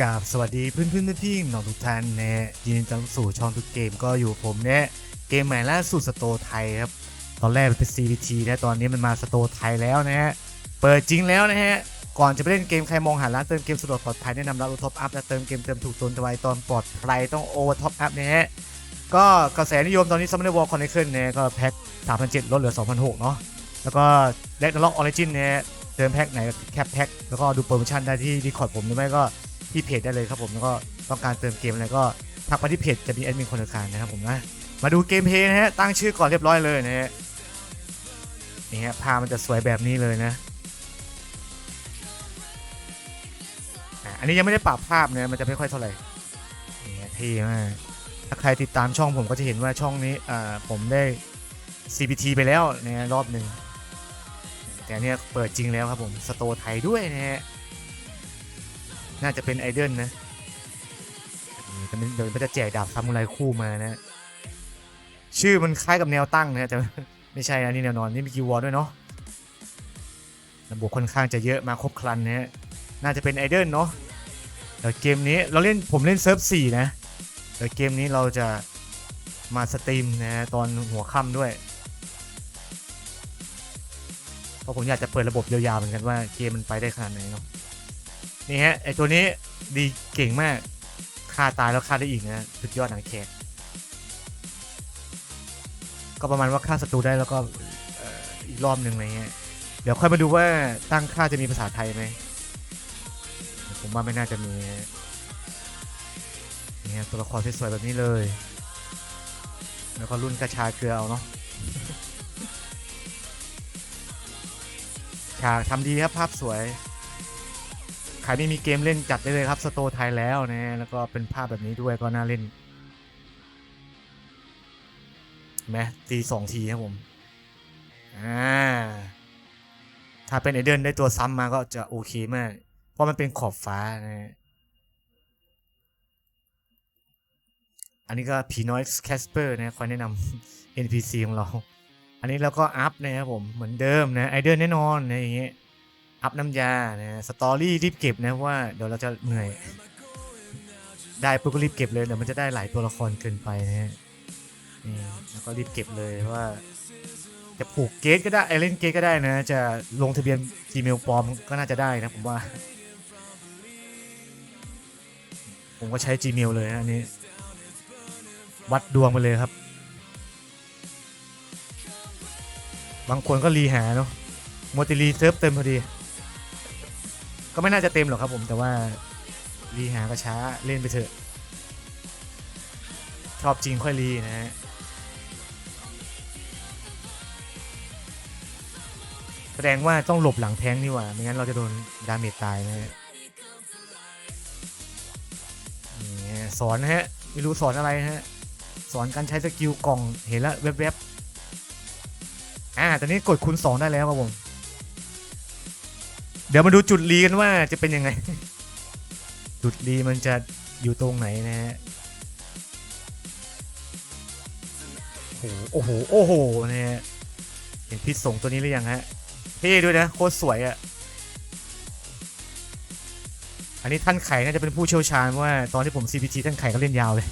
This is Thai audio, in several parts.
กราบสวัสดีเพื่อนเพื่อนๆพี่น้องทุกท่านนะยินดีต้อนรับสู่ช่องทุกเกมก็อยู่ผมเนี่ยเกมใหม่ล่าสุดสโตไทยครับ ตอนแรกเป็น CVT นะตอนนี้มันมาสโตไทยแล้วนะฮะ เปิดจริงแล้วนะฮะ ก่อนจะไปเล่นเกมใครมองหาร้านเติมเกมสะดวกปลอดภัยแนะนำร้านโอท็อปอัพและเติมเกมเติมถูกตนไวตอนปลอดภัยต้องโอท็อปอัพนะฮะ ก็กระแสนิยมตอนนี้ซัมเมอร์วอลคอนเนคเคิลเนี่ยก็แพ็ค3,700ลดเหลือ2,600เนาะ แล้วก็แลกล็อกออริจินเนี่ยเติมแพ็คไหนแคปแพ็คแล้วก็ดูโปรโมชั่นได้ที่ดีคอร์ดผมหรือไม่ก็ ที่เพจได้เลยครับผมแล้วก็ต้องการเติมเกมอะไรก็ทักไปที่เพจจะมีแอดมินคนละคารนะครับผมนะมาดูเกมเพย์นะฮะตั้งชื่อก่อนเรียบร้อยเลยนะฮะนี่ฮะภามันจะสวยแบบนี้เลยนะอันนี้ยังไม่ได้ปรับภาพเนะมันจะไม่ค่อยเท่าไหร่นี่เท่มากถ้าใครติดตามช่องผมก็จะเห็นว่าช่องนี้อ่าผมได้ CPT ไปแล้วนะรอบหนึ่งแต่เนี่ยเปิดจริงแล้วครับผมสโตไทยด้วยนะฮะ น่าจะเป็นไอเดนนะแต่มันเดี๋ยวมันจะแจกดาบซามูไรคู่มานะชื่อมันคล้ายกับแนวตั้งนะแต่ไม่ใช่นะนี่แนวนอนนี่มีกิววอร์ด้วยเนาะระบบค่อนข้างจะเยอะมาครบครันนะฮะน่าจะเป็นไอเดนเนาะแต่เกมนี้เราเล่นผมเล่นเซิร์ฟ4นะแต่เกมนี้เราจะมาสตรีมนะฮะตอนหัวค่ำด้วยเพราะผมอยากจะเปิดระบบยาวๆเหมือนกันว่าเกมมันไปได้ขนาดไหนเนาะ นี่ฮะไอตัวนี้ดีเก่งมากฆ่าตายแล้วฆ่าได้อีกนะสุดยอดหนังแขกก็ประมาณว่าฆ่าศัตรูได้แล้วก็อีกรอบหนึ่งอะไรเงี้ยเดี๋ยวค่อยมาดูว่าตั้งค่าจะมีภาษาไทยไหมผมว่าไม่น่าจะมีนะเนี่ยตัวละครสวยๆแบบนี้เลย แล้วก็รุ่นกระชาเกลือเอาเนาะฉากทำดีครับภาพสวย ใครไม่มีเกมเล่นจัดได้เลยครับสโตไทยแล้วนะแล้วก็เป็นภาพแบบนี้ด้วยก็น่าเล่นไหมตีสองทีครับผมอ่าถ้าเป็นไอเดินได้ตัวซ้ำมาก็จะโอเคมาก เพราะมันเป็นขอบฟ้านะฮะอันนี้ก็ผีน้อยแคสเปอร์นะคอยแนะนำ NPC ของเรา อันนี้เราก็อัพนะครับผมเหมือนเดิมนะไอเดินแน่นอนนะอย่างเงี้ย อัพน้ำยานะสตอรี่รีบเก็บนะเพราะว่าเดี๋ยวเราจะเหนื่อย ได้ปุ๊บก็รีบเก็บเลยเดี๋ยวมันจะได้หลายตัวละครเกินไปนะฮะนี่แล้วก็รีบเก็บเลยว่า จะผูกเกตก็ได้ไอเล่นเกตก็ได้นะ จะลงทะเบียน Gmail ปลอมก็น่าจะได้นะผมว่า ผมก็ใช้ Gmail เลยนะอันนี้ วัดดวงไปเลยครับ บางคนก็รีหาเนาะโมติรีเซิร์ฟเต็มพอดี ก็ไม่น่าจะเต็มหรอกครับผมแต่ว่ารีหาก็ช้าเล่นไปเถอะ ชอบจริงค่อยรีนะฮะแสดงว่าต้องหลบหลังแท้งนี่หว่า ไม่งั้นเราจะโดนดาเมจตายนะฮะสอนนะฮะ ไม่รู้สอนอะไรนะฮะ สอนการใช้สกิลกล่องเห็นแล้วแวบๆอ่าตอนนี้กดคูณ2ได้แล้วครับผม ดี๋ยวมาดูจุดรีกันว่าจะเป็นยังไง จุดรีมันจะอยู่ตรงไหนนะฮะโอ้โห โอ้โหโอ้โหนะฮะ เห็นพิษสงตัวนี้หรือยังฮะ เท่ด้วยนะ โคตรสวยอะ่ะ อันนี้ท่านไข่น่าจะเป็นผู้เชี่ยวชาญเพราะว่าตอนที่ผม CPT ท่านไข่ก็เล่นยาวเลย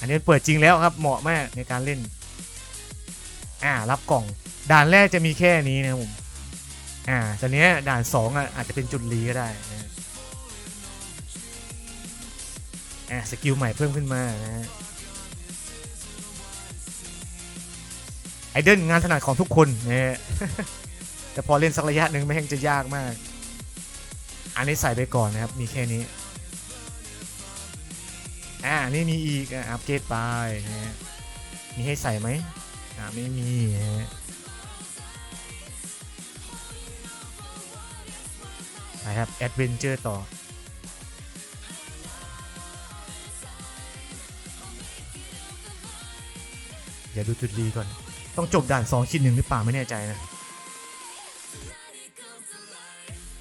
อันนี้เปิดจริงแล้วครับ เหมาะมากในการเล่น อ่า รับกล่อง ด่านแรกจะมีแค่นี้นะครับผม อ่าตอนเนี้ยด่านสองอะอาจจะเป็นจุดรีก็ได้นะอ่าสกิลใหม่เพิ่มขึ้นมานะฮะไอเดิลงานถนัดของทุกคนนะฮะแต่พอเล่นสักระยะหนึ่งแม่งจะยากมาก อันนี้ใส่ไปก่อนนะครับ มีแค่นี้ อ่านี่มีอีกอะอัปเกรดไปนะฮะมีให้ใส่ไหมอ่าไม่มีนะฮะ ไปครับแอดเวนเจอร์ต่อ เดี๋ยวดูจุดรีก่อน ต้องจบด่าน 2 ชิ้นหนึ่งหรือเปล่าไม่แน่ใจนะ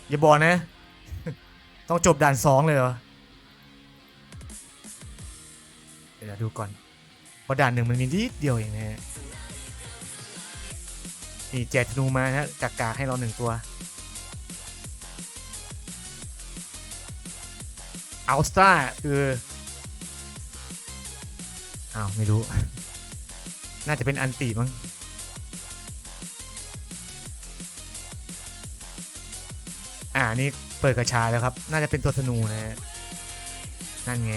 อย่าบอกนะ ต้องจบด่าน 2 เลยเหรอ เดี๋ยวดูก่อนเพราะด่านหนึ่งมันมีนิดเดียวเองนะฮะนี่แจกธนูมาฮะกากาให้เราหนึ่งตัว อัลสตาคืออ้าวไม่รู้ น่าจะเป็นอันติมั้งอ่านี่เปิดกระชาแล้วครับ น่าจะเป็นตัวธนูนะฮะนั่นไง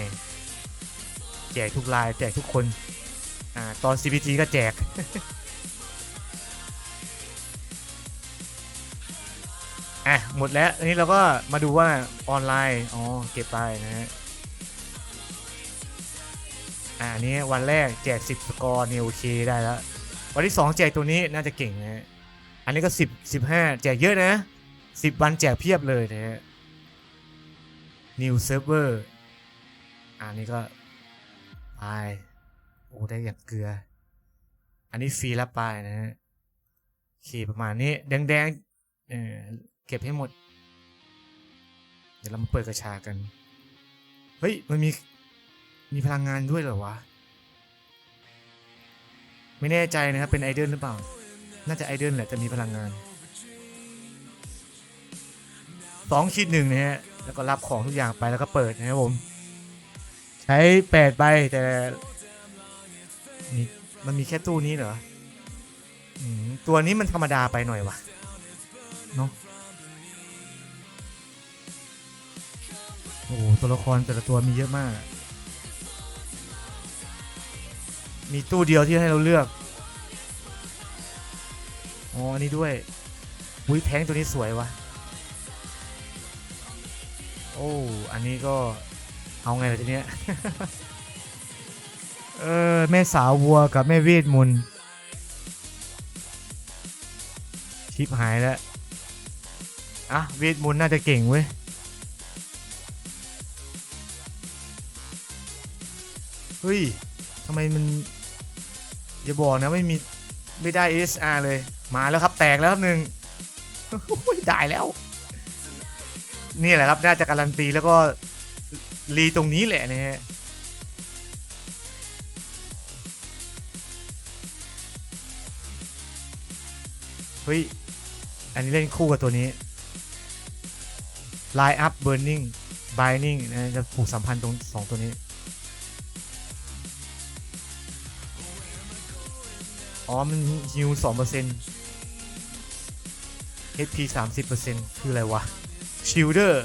แจกทุกลายแจกทุกคน อ่า ตอน CPT ก็แจก อะหมดแล้วอันนี้เราก็มาดูว่าออนไลน์อ๋อเก็บไปนะฮะอ่าอันนี้วันแรกแจก 10 สกอร์เนี่ยโอเคได้แล้ว วันที่ 2 แจกตัวนี้น่าจะเก่งนะฮะอันนี้ก็ 10 15 แจกเยอะนะ 10 วันแจกเพียบเลยนะฮะ New Server อันนี้ก็ไปโอ้ได้อย่างเกลือ อันนี้ฟรีแล้วไปนะฮะโอเคประมาณนี้ แดงๆเออ เก็บให้หมด เดี๋ยวเรามาเปิดกระชากัน เฮ้ย มันมี มีพลังงานด้วยเหรอวะ ไม่แน่ใจนะครับ เป็นไอเดนหรือเปล่า น่าจะไอเดนแหละจะมีพลังงานสองขีดหนึ่งนะฮะ แล้วก็รับของทุกอย่างไปแล้วก็เปิดนะครับผม ใช้แปดใบแต่มีมันมีแค่ตู้นี้เหรออตัวนี้มันธรรมดาไปหน่อยวะเนาะ โอ้โหตัวละครแต่ละตัวมีเยอะมาก มีตู้เดียวที่ให้เราเลือก อ๋อ อันนี้ด้วยอุ้ยแทงตัวนี้สวยวะโอ้ อันนี้ก็เอาไงล่ะทีเนี้ย เออ แม่สาววัวกับแม่เวทมนต์ชิปหายแล้ว อะ เวทมนต์น่าจะเก่งเว้ย เฮ้ยทำไมมันอย่าบอกนะไม่มีไม่ได้ SR เลย มาแล้วครับแตกแล้วครับหนึ่งโอ้ยได้แล้ว นี่แหละครับน่าจะการันตีแล้วก็รีตรงนี้แหละนะฮะเฮ้ย อันนี้เล่นคู่กับตัวนี้ Line Up Burning Binding นะจะผูกสัมพันธ์ตรงสองตัวนี้ อ๋อ มันฮิวสองเปอร์เซ็นต์ HP สามสิบเปอร์เซ็นต์คืออะไรวะ ชิลเดอร์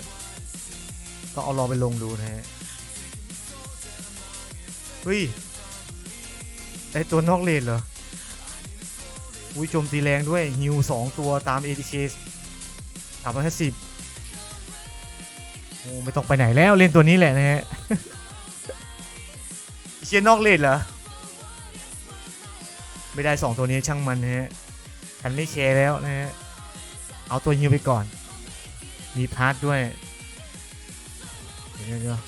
ต้องเอาลองไปลงดูนะฮะ เฮ้ย ไอตัวนอกเลนเหรอ อุ้ยโจมตีแรงด้วยฮิวสองตัวตาม ATK สามร้อยห้าสิบโอ้ไม่ต้องไปไหนแล้วเล่นตัวนี้แหละนะฮะเชียนนอกเลนเหรอ ไม่ได้สองตัวนี้ช่างมันนะฮะฉันไม่แครแล้วนะฮะเอาตัวฮิวไปก่อน มีพาร์ทด้วย เดี๋ยวเดี๋ยว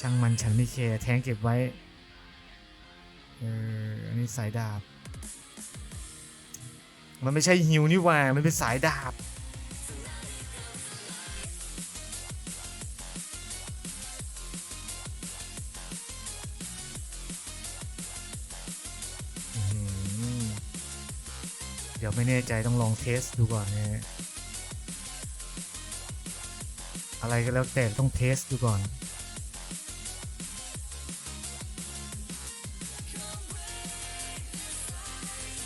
ช่างมันฉันไม่แครแทงเก็บไว้ เออ อันนี้สายดาบ มันไม่ใช่ฮิวนี่หว่า มันเป็นสายดาบ เดี๋ยวไม่แน่ใจต้องลองเทสดูก่อนนะฮะอะไรก็แล้วแต่ต้องเทสดูก่อน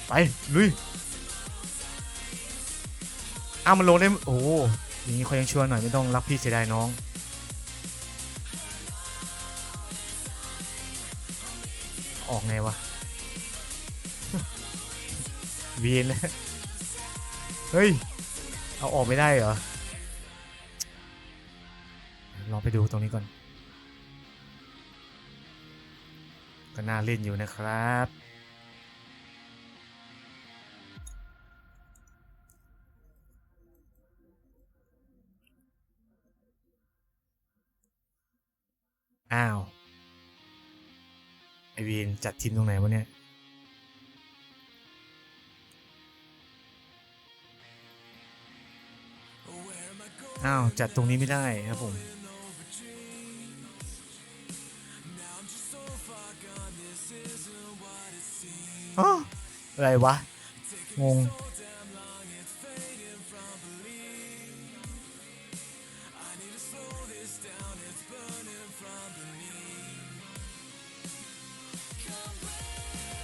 ไปลุยอ้าวมันลงได้โอ้อย่างนี้เขายังชัวร์หน่อยไม่ต้องรักพี่เสียดายน้อง ออกไงวะ เวียนเฮ้ย เอาออกไม่ได้เหรอ ลองไปดูตรงนี้ก่อน ก็น่าเล่นอยู่นะครับอ้าว ไอเวีนจัดทีมตรงไหนวะเนี่ย อ้าว จัดตรงนี้ไม่ได้ครับผม อะไรวะ งง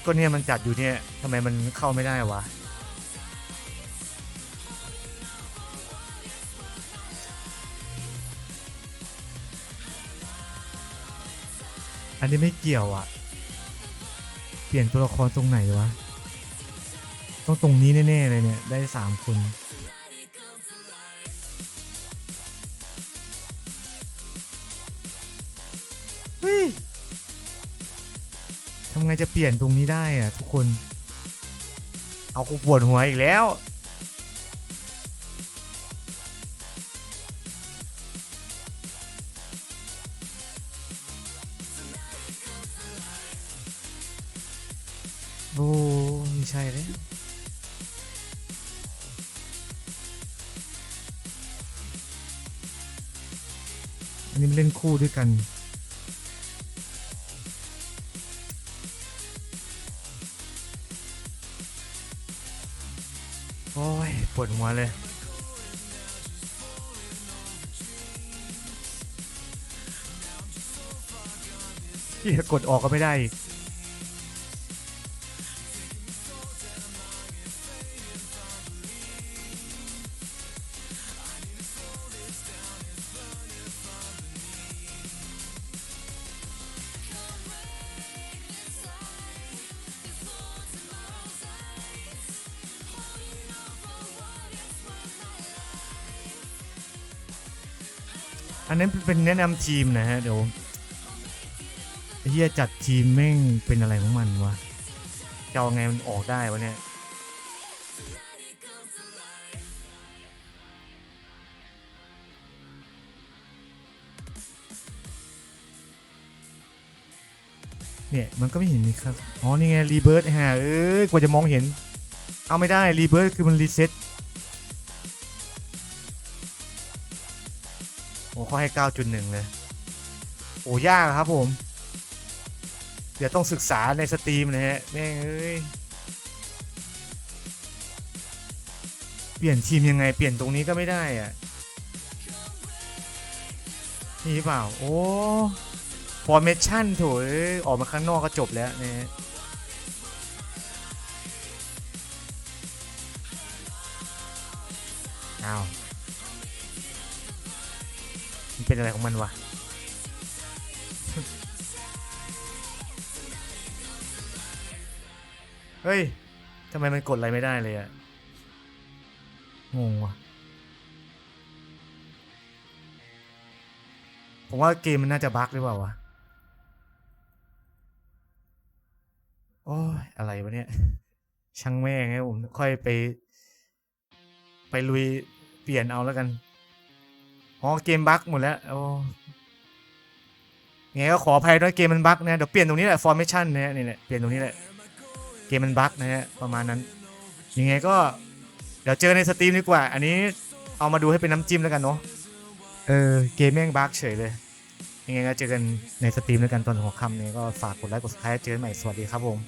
ก็เนี่ยมันจัดอยู่เนี่ยทำไมมันเข้าไม่ได้วะ อันนี้ไม่เกี่ยวอะ เปลี่ยนตัวละครตรงไหนวะ ต้องตรงนี้แน่ๆเลยเนี่ย ได้สามคนเฮ้ยทำไงจะเปลี่ยนตรงนี้ได้อะทุกคน เอากูปวดหัวอีกแล้ว โอ้ไม่ใช่เลยอันนี้เล่นคู่ด้วยกันโอ้ยปวดหัวเลยที่กดออกก็ไม่ได้อีก อันนั้นเป็นแนะนำทีมนะฮะเดี๋ยวเฮียจัดทีมแม่งเป็นอะไรของมันวะจะเอาไงมันออกได้วะเนี่ยเนี่ย มันก็ไม่เห็นนี่ครับ อ๋อ นี่ไง รีเบิร์ดฮะเอ้ย กว่าจะมองเห็น เอาไม่ได้ รีเบิร์ดคือมันรีเซ็ต เขาให้ 9.1 เลย โอ้ยากครับผม เดี๋ยวต้องศึกษาในสตรีมนะฮะแม่งเอ้ย เปลี่ยนทีมยังไงเปลี่ยนตรงนี้ก็ไม่ได้อะนี่เปล่า โอ้ฟอร์เมชั่นโถอยออกมาข้างนอกก็จบแล้วนะฮะอ้าว อะไรของมันวะเฮ้ยทำไมมันกดอะไรไม่ได้เลยอะงงว่ะผมว่าเกมมันน่าจะบั๊กหรือเปล่าวะ โอ้ย อะไรวะเนี่ย ช่างแม่งไงผมค่อยไป ไปลุยเปลี่ยนเอาแล้วกัน อ๋อเกมบั๊กหมดแล้วโอ้ไงก็ขออภัยด้วยเกมมันบั๊กนะเดี๋ยวเปลี่ยนตรงนี้แหละ formation นะฮะนี่แหละเปลี่ยนตรงนี้แหละเกมมันบั๊กนะฮะประมาณนั้นยังไงก็เดี๋ยวเจอในสตรีมดีกว่า อันนี้เอามาดูให้เป็นน้ำจิ้มแล้วกันเนาะเออเกมแม่งบั๊กเฉยเลยยังไงก็เจอกันในสตรีมแล้วกันตอนหัวค่ำนี้ก็ฝากกดไลค์กด subscribe เจอกันใหม่สวัสดีครับผม